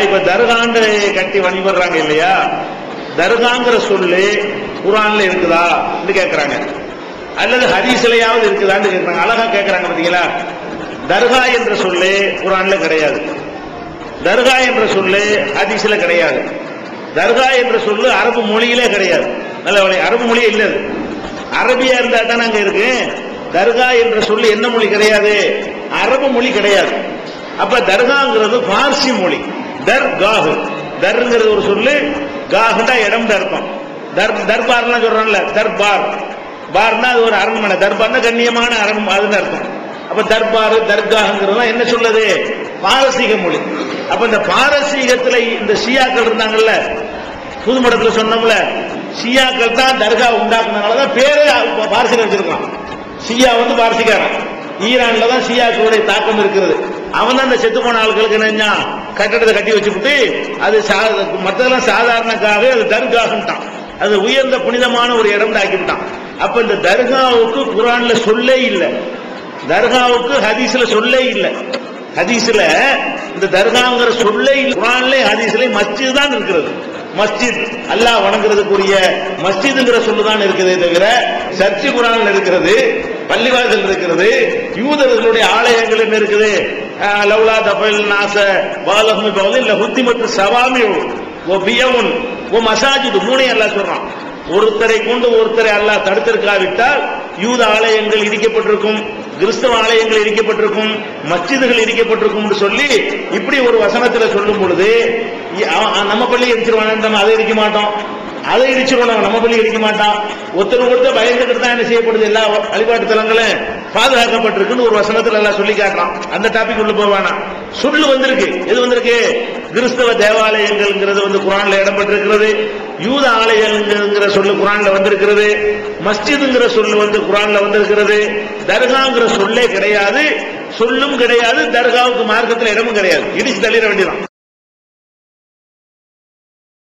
இப்ப தர்காண்டு கட்டி வழிபடுறாங்க இல்லையா? தர்காங்கிற சொல்லு குரான்ல இருக்குதா கேட்கிறாங்க அல்லது ஹதீஸ்லயாவது இருக்குதான்னு கேக்குறாங்க. அழகா கேட்கிறாங்க பாத்தீங்களா? தர்கா என்ற சொல்லு குரான்ல கிடையாது. தர்கா என்ற சொல்லு ஹதீஸ்ல கிடையாது. தர்கா என்ற சொல்லு அரபு மொழியிலே கிடையாது. நல்ல அரபு மொழியே இல்லை அரபியா இருந்தா தான் அங்க இருக்கு. தர்கா என்ற சொல்லு என்ன மொழி கிடையாது? அரபு மொழி கிடையாது. அப்ப தர்காங்கிறது பார்சி மொழி. தர்காஹ் தர்ங்கிறது ஒரு சொல்லு காஹுண்டா இடம் அர்த்தம். தர் தர்பார்லாம் சொல்றான்ல தர்பார். பார்னா அது ஒரு அரண்மனை. தர்பார்னா கண்ணியமான அரண்மனை அதுன்னு அர்த்தம். அப்ப தர்பார் தர்காங்கிறது என்ன சொல்லுது? பாரசீக மொழி. அப்ப இந்த பாரசீகத்துல இந்த ஷியாக்கள் இருந்தாங்கல்ல புதுமடத்துல சொன்னோம்ல ஷியாக்கள் தான் தர்கா உண்டாக்குனதுனாலதான் பேரே பாரசீகம் வச்சிருக்கான். ஷியா வந்து பாரசீகாரன். ஈரான்ல தான் ஷியாக்களுடைய தாக்கம் இருக்கிறது. அவன் தான் இந்த செத்து போன ஆட்களுக்கு என்ன கட்டடத்தை கட்டி வச்சுக்கிட்டு அது சா- சாதாரணக்காகவே அது தர்காகன்ட்டான் அது உயர்ந்த புனிதமான ஒரு இடம் ஆக்கிவிட்டான் அப்ப இந்த தர்காவுக்கு குரான்ல சொல்லே இல்லை. தர்காவுக்கு ஹதீஸ்ல சொல்லே இல்லை. ஹதீஸ்ல இந்த தர்காங்கிற சொல்லே குரான்ல ஹதீஸ்ல மஸ்ஜித் தான் இருக்கிறது. மஸ்ஜித் அல்லாஹ் வணங்குறதுக்குரிய மஸ்ஜிதுங்கிற சொல்லு தான் இருக்குதே தவிர சர்ச்சு குரான்ல இருக்கிறது பள்ளிவாசல் இருக்கிறது யூதர்களுடைய ஆலயங்கள் என்ன இருக்குது? லவ்லா தபல் நாச பாலஹுமி பவல் இல்ல ஹுத்திமத்து சவாமி ஓ பியவுன் ஓ மசாஜித் மூணே அல்லாஹ் சொல்றான் ஒருத்தரை கொண்டு ஒருத்தரை அல்லாஹ் தடுத்திருக்காவிட்டால் யூத ஆலயங்கள் இடிக்கப்பட்டிருக்கும் கிறிஸ்தவ ஆலயங்கள் இடிக்கப்பட்டிருக்கும் மஸ்ஜிதுகள் இடிக்கப்பட்டிருக்கும் சொல்லி இப்படி ஒரு வசனத்துல சொல்லும் பொழுது நம்ம பள்ளி இடிச்சிருவான் நம்ம அதை இடிக்க மாட்டோம். அதை இடிச்சிருவோம் நம்ம பள்ளி இடிக்க மாட்டான். ஒருத்தர் ஒருத்தர் பயந்துக்கிட்டு தான் என்ன செய்யப்படுது? எல்லா வழிபாட்டு தலங்களும் பாதுகாக்கப்பட்டிருக்குன்னு ஒரு வசனத்தில் எல்லாம் சொல்லி காட்டலாம் அந்த டாபிக் உள்ள போவானா சொல்லு வந்திருக்கு. எது வந்திருக்கு? கிறிஸ்தவ தேவாலயங்கள்ங்கிறது வந்து குரான்ல இடம்பெற்றிருக்கிறது. யூத ஆலயங்கள்ங்கிற சொல்லு குரான்ல வந்திருக்கிறது. மஸ்ஜிதுங்கிற சொல்லு வந்து குரான்ல வந்திருக்கிறது. தர்காங்கிற சொல்லே கிடையாது. சொல்லும் கிடையாது. தர்காவுக்கு மார்க்கத்தில் இடமும் கிடையாது. இடிச்சு தள்ளிட வேண்டியதான்